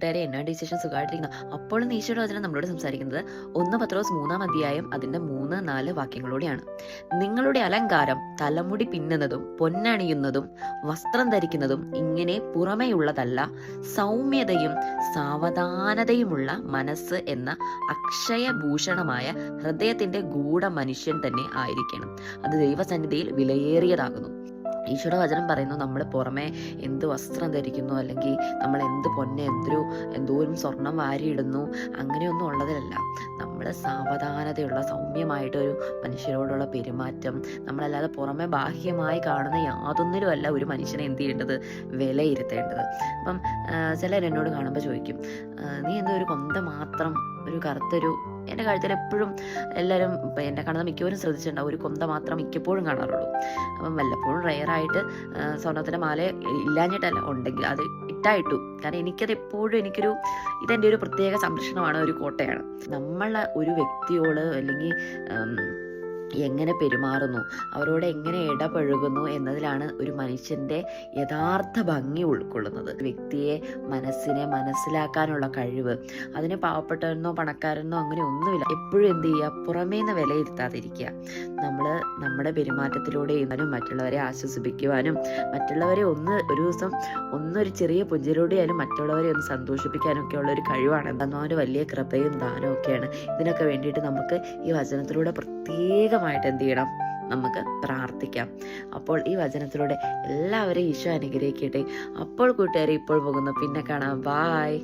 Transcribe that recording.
കൂട്ടുകാരെ എന്നാ ഡിസിഷൻ സുഖമായിട്ടിരിക്കുന്നു. അപ്പോഴും നീശയുടെ വചനം നമ്മളോട് സംസാരിക്കുന്നത് ഒന്ന് പത്രോസ് മൂന്നാം അധ്യായം അതിന്റെ മൂന്ന് നാല് വാക്യങ്ങളോടെയാണ്. നിങ്ങളുടെ അലങ്കാരം തലമുടി പിന്നുന്നതും പൊന്നണിയുന്നതും വസ്ത്രം ധരിക്കുന്നതും ഇങ്ങനെ പുറമേയുള്ളതല്ല സൗമ്യതയും സാവധാനതയുമുള്ള മനസ്സ് എന്ന അക്ഷയഭൂഷണമായ ഹൃദയത്തിന്റെ ഗൂഢ മനുഷ്യൻ തന്നെ ആയിരിക്കണം. അത് ദൈവസന്നിധിയിൽ വിലയേറിയതാകുന്നു. ഈശോയുടെ വചനം പറയുന്നു നമ്മൾ പുറമെ എന്ത് വസ്ത്രം ധരിക്കുന്നു അല്ലെങ്കിൽ നമ്മൾ എന്ത് പൊന്നെ എന്തൊരു എന്തോരം സ്വർണം വാരിയിടുന്നു അങ്ങനെയൊന്നും ഉള്ളതിലല്ല. നമ്മൾ സാവധാനതയുള്ള സൗമ്യമായിട്ടൊരു മനുഷ്യരോടുള്ള പെരുമാറ്റം നമ്മളല്ലാതെ പുറമെ ബാഹ്യമായി കാണുന്ന യാതൊന്നിലുമല്ല ഒരു മനുഷ്യനെ എന്ത് ചെയ്യേണ്ടത്? വിലയിരുത്തേണ്ടത്. അപ്പം ചിലർ എന്നോട് കാണുമ്പോൾ ചോദിക്കും നീ എന്തോ ഒരു കൊന്ത മാത്രം ഒരു കറുത്തൊരു എന്റെ കഴുത്തിൽ എപ്പോഴും എല്ലാവരും എന്നെ കാണുന്ന മിക്കവരും ശ്രദ്ധിച്ചിട്ടുണ്ടാവും. ഒരു കൊന്ത മാത്രം മിക്കപ്പോഴും കാണാറുള്ളൂ. അപ്പം വല്ലപ്പോഴും റെയറായിട്ട് സ്വർണത്തിന്റെ മാല ഇല്ലാഞ്ഞിട്ടല്ല. ഉണ്ടെങ്കിൽ അത് ഇട്ടായിട്ടു. കാരണം എനിക്കത് എപ്പോഴും എനിക്കൊരു ഇതെന്റെ ഒരു പ്രത്യേക സംരക്ഷണമാണ് ഒരു കോട്ടയാണ്. നമ്മൾ ഒരു വ്യക്തിയോട് അല്ലെങ്കിൽ എങ്ങനെ പെരുമാറുന്നു അവരോട് എങ്ങനെ ഇടപഴകുന്നു എന്നതിലാണ് ഒരു മനുഷ്യന്റെ യഥാർത്ഥ ഭംഗി ഉൾക്കൊള്ളുന്നത്. വ്യക്തിയെ മനസ്സിനെ മനസ്സിലാക്കാനുള്ള കഴിവ് അതിന് പാവപ്പെട്ടവനെന്നോ പണക്കാരനോ അങ്ങനെ ഒന്നുമില്ല. എപ്പോഴും എന്ത് ചെയ്യുക? പുറമേ നിന്ന് വിലയിരുത്താതിരിക്കുക. നമ്മൾ നമ്മുടെ പെരുമാറ്റത്തിലൂടെ ചെയ്യുന്നതിനും മറ്റുള്ളവരെ ആശ്വസിപ്പിക്കുവാനും മറ്റുള്ളവരെ ഒന്ന് ഒരു ദിവസം ഒന്നൊരു ചെറിയ പുഞ്ചിലൂടെയായാലും മറ്റുള്ളവരെ ഒന്ന് സന്തോഷിപ്പിക്കാനും ഒക്കെ ഉള്ള ഒരു കഴിവാണ് എന്തെന്നോ ഒരു വലിയ കൃപയും ദാനവും ഒക്കെയാണ്. ഇതിനൊക്കെ വേണ്ടിയിട്ട് നമുക്ക് ഈ വചനത്തിലൂടെ പ്രത്യേകമായിട്ട് എന്ത് ചെയ്യണം? നമുക്ക് പ്രാർത്ഥിക്കാം. അപ്പോൾ ഈ വചനത്തിലൂടെ എല്ലാവരെയും ഈശോ അനുഗ്രഹിക്കട്ടെ. അപ്പോൾ കൂട്ടുകാരെ ഇപ്പോൾ പോകുന്നു. പിന്നെ കാണാം. ബായ്